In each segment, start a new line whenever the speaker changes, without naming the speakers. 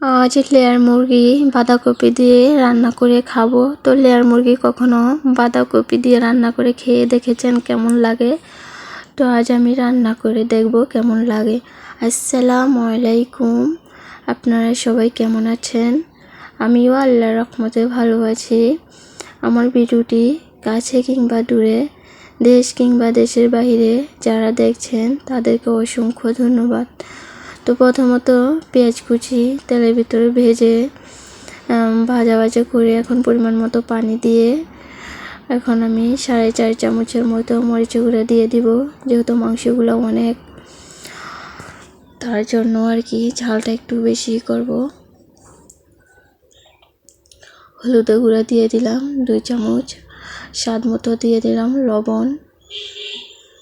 আজ লেয়ার মুরগি বাঁধাকপি দিয়ে রান্না করে খাব। তো লেয়ার মুরগি কখনো বাঁধাকপি দিয়ে রান্না করে খেয়ে দেখেছেন কেমন লাগে? তো আজ আমি রান্না করে দেখব কেমন লাগে। আসসালামু আলাইকুম। আপনারা সবাই কেমন আছেন? আমিও আল্লাহ রহমতে ভালো আছি। আমার ভিডিওটি কাছে কিংবা দূরে, দেশ কিংবা দেশের বাইরে যারা দেখছেন, তাদেরকে অসংখ্য ধন্যবাদ। তো প্রথমত পেঁয়াজ কুচি তেলের ভিতরে ভেজে ভাজা ভাজা করে এখন পরিমাণ মতো পানি দিয়ে এখন আমি সাড়ে চার চামচের মতো মরিচ গুঁড়ো দিয়ে দিব। যেহেতু মাংসগুলো অনেক, তার জন্য আর কি ঝালটা একটু বেশি করব। হলুদ গুঁড়া দিয়ে দিলাম দুই চামচ, স্বাদ মতো দিয়ে দিলাম লবণ,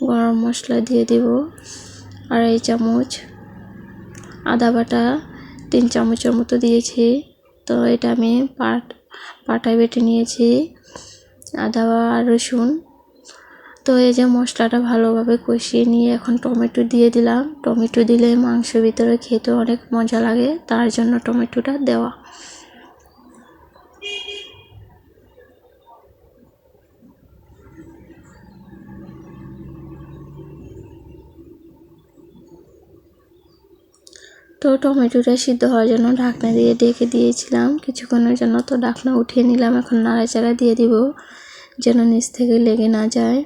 গরম মশলা দিয়ে দিব আড়াই চামচ। আদা বাটা তিন চামচের মতো দিয়েছি। তো এটা আমি পাট, পাটায় বেটে নিয়েছি। আদা আর রসুন। তো এই যে মশলাটা ভালোভাবে কষিয়ে নিয়ে এখন টমেটো দিয়ে দিলাম। টমেটো দিলে মাংস ভিতরে খেতে অনেক মজা লাগে, তার জন্য টমেটোটা দেওয়া। তো টমেটোটা সিদ্ধ হওয়ার জন্য ঢাকনা দিয়ে ডেকে দিয়েছিলাম। কিছুক্ষণের জন্য তো ঢাকনা উঠিয়ে নিলাম, এখন নাড়াচাড়া দিয়ে দিব যেন নিচ থেকে লেগে না যায়।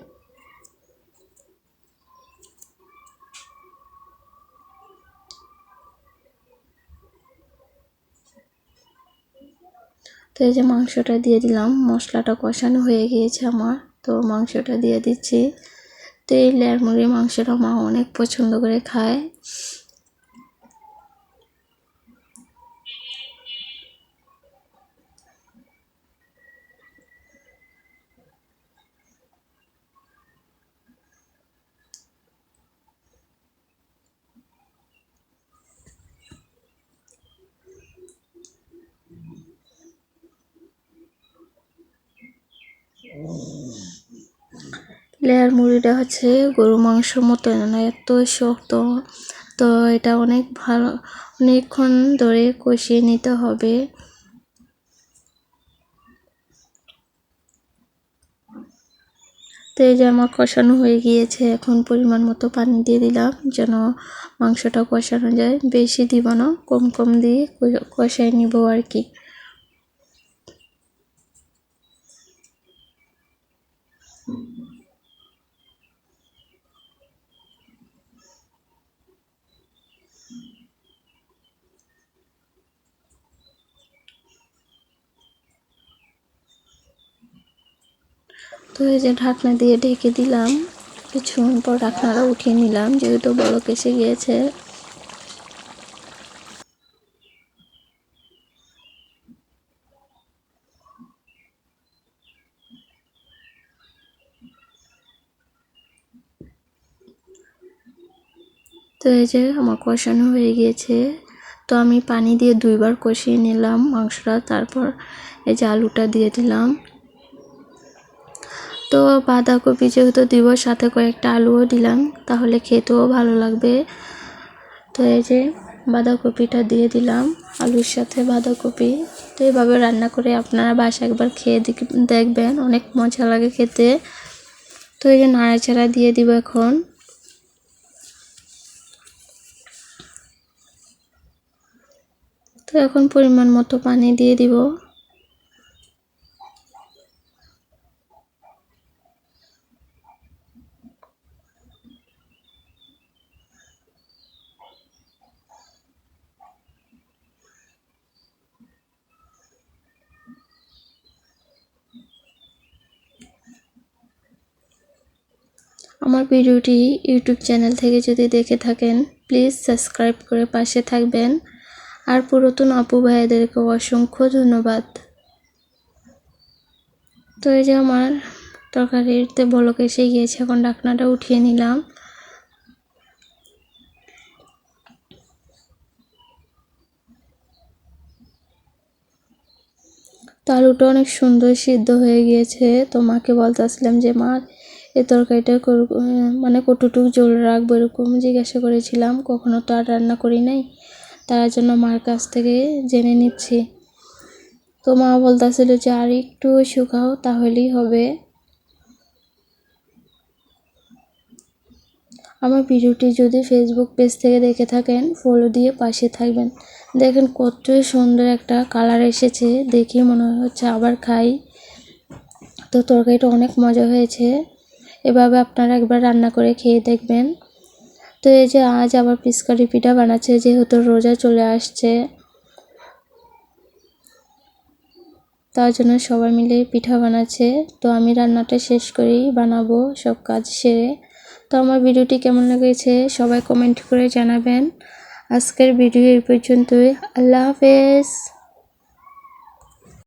তো এই যে মাংসটা দিয়ে দিলাম, মশলাটা কষানো হয়ে গিয়েছে আমার, তো মাংসটা দিয়ে দিচ্ছি। তো এই লেয়ার মুরগির মাংসটা মা অনেক পছন্দ করে খায়। লেয়ার মুড়িটা হচ্ছে গরু মাংস মতো, না এত শক্ত। তো এটা অনেক ভালো, অনেকক্ষণ ধরে কষিয়ে নিতে হবে। তো এই যে আমার কষানো হয়ে গিয়েছে, এখন পরিমাণ মতো পানি দিয়ে দিলাম যেন মাংসটা কষানো যায়। বেশি দিব না, কম কম দিয়ে কষাই নিব আর কি। তো এই যে ঢাকনা দিয়ে ঢেকে দিলাম, কিছুক্ষণ পর ঢাকনাটা উঠিয়ে নিলাম, যেহেতু বলক এসে গিয়েছে। তো এই যে আমার কষানো হয়ে গিয়েছে। তো আমি পানি দিয়ে দুইবার কষিয়ে নিলাম মাংসটা, তারপর এই যে আলুটা দিয়ে দিলাম। তো বাঁধাকপি যেহেতু দিব, সাথে কয়েকটা আলুও দিলাম, তাহলে খেতেও ভালো লাগবে। তো এই যে বাঁধাকপিটা দিয়ে দিলাম, আলুর সাথে বাঁধাকপি। তো এইভাবে রান্না করে আপনারা বাসা একবার খেয়ে দেখবেন, অনেক মজা লাগে খেতে। তো এই যে নাড়াচাড়া দিয়ে দিব এখন। তো এখন পরিমাণ মতো পানি দিয়ে দিব। আমার ভিডিওটি ইউটিউব চ্যানেল থেকে যদি দেখে থাকেন, প্লিজ সাবস্ক্রাইব করে পাশে থাকবেন। আর পুরাতন আপু ভাইদেরকে অসংখ্য ধন্যবাদ। তো এই যে আমার তরকারিতে বলক এসে গিয়েছে, এখন ডাকনাটা উঠিয়ে নিলাম। তো আলুটা অনেক সুন্দর সিদ্ধ হয়ে গিয়েছে। তো মাকে বলতেছিলাম যে, মা এই তরকারিটা মানে কতটুকু জল রাখব এরকম জিজ্ঞাসা করেছিলাম, কখনো তো আর রান্না করি নাই। তার জন্য মার কাছ থেকে জেনে নিচ্ছি। তো মা বলতেছিল যে, আর একটু শুকাও তাহলেই হবে। আমার ভিডিওটি যদি ফেসবুক পেজ থেকে দেখে থাকেন ফলো দিয়ে পাশে থাকবেন। দেখেন কত সুন্দর একটা কালার এসেছে, দেখি মনে হচ্ছে আবার খাই। তো তরকারিটা অনেক মজা হয়েছে। এভাবে আপনারা একবার রান্না করে খেয়ে দেখবেন। তো এই যে আজ আবার পিচকারি পিঠা বানাচ্ছে, যেহেতু রোজা চলে আসছে। তার জন্য সবাই মিলে পিঠা বানাচ্ছে। তো আমি রান্নাটা শেষ করেই বানাবো সব কাজ সেরে। তো আমার ভিডিওটি কেমন লেগেছে সবাই কমেন্ট করে জানাবেন। আজকের ভিডিও এই পর্যন্তই। আল্লাহ হাফেজ।